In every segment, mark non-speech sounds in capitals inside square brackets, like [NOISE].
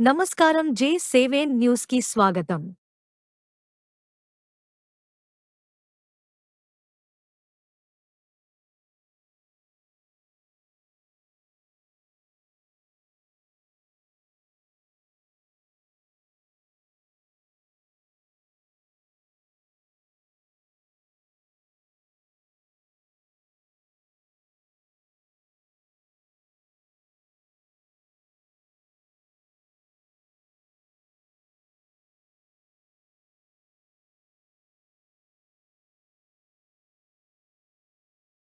నమస్కారం జే seven news కి స్వాగతం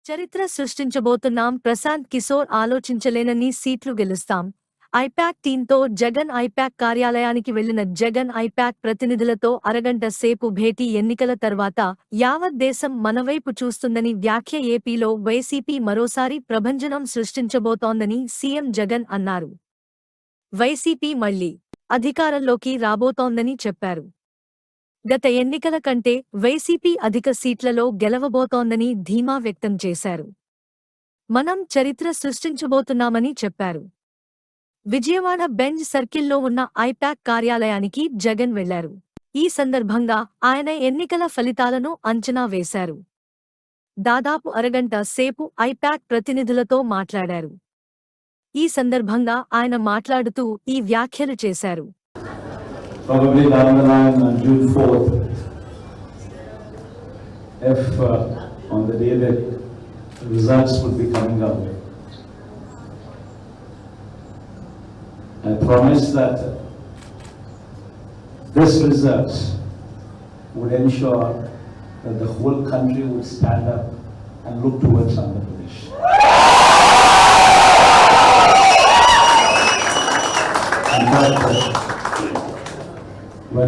చరిత్ర సృష్టించబోతున్నాం. ప్రశాంత్ కిశోర్ ఆలోచించలేనని సీట్లు గెలుస్తాం. ఐపాక్ టీంతో జగన్ ఐపాక్ కార్యాలయానికి వెళ్ళిన జగన్ ఐపాక్ ప్రతినిధులతో అరగంట సేపు భేటీ ఎన్నికల తర్వాత యావత్ దేశం మనవైపు చూస్తుందని వ్యాఖ్య ఏపీలో వైసీపీ మరోసారి ప్రభంజనం సృష్టించబోతోందని సీఎం జగన్ అన్నారు. వైసీపీ మళ్ళీ అధికారంలోకి రాబోతోందని చెప్పారు. గత ఎన్నికల కంటే వైసీపీ అధిక సీట్లలో గెలవబోతోందని ధీమా వ్యక్తం చేశారు. మనం చరిత్ర సృష్టించబోతున్నామని చెప్పారు. విజయవాడ బెంజ్ సర్కిల్లో ఉన్న ఐపాక్ కార్యాలయానికి జగన్ వెళ్ళారు. ఈ సందర్భంగా ఆయన ఎన్నికల ఫలితాలను అంచనా వేశారు. దాదాపు అరగంట సేపు ఐపాక్ ప్రతినిధులతో మాట్లాడారు. ఈ సందర్భంగా ఆయన మాట్లాడుతూ ఈ వ్యాఖ్యలు చేశారు. Probably down the line on June 4th, if uh, on the day that results would be coming out. I promise that this result would ensure that the whole country would stand up and look towards Andhra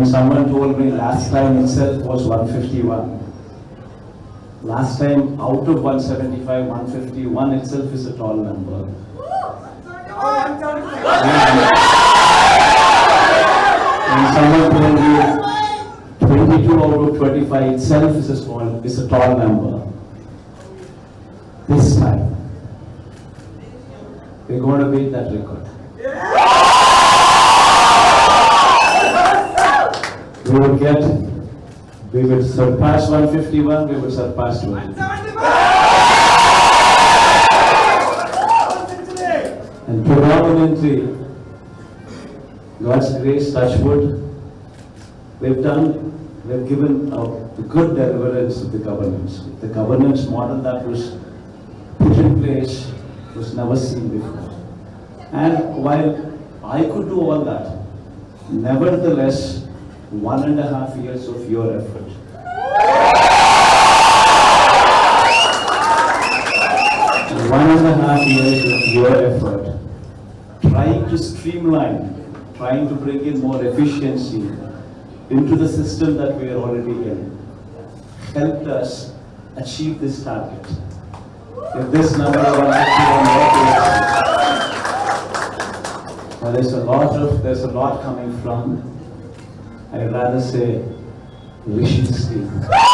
someone told me last time itself was 151. Last time out of 175, 151 itself is a tall number. When someone told me 22 out of 25 itself is a small, is a tall number. This time, we're going to beat that record. We will get, we will surpass 151, we will surpass 200. And predominantly, God's grace, touch wood, we've done, we've given a good deliverance of the governance. The governance model that was put in place was never seen before. And while I could do all that, nevertheless, one and a half years of your effort. One and a half years of your effort, trying to streamline, trying to bring in more efficiency into the system that we are already in, helped us achieve this target. If this number 151 well, there's a lot of, there's a lot coming from, I'd rather say, Rishi's team. [LAUGHS]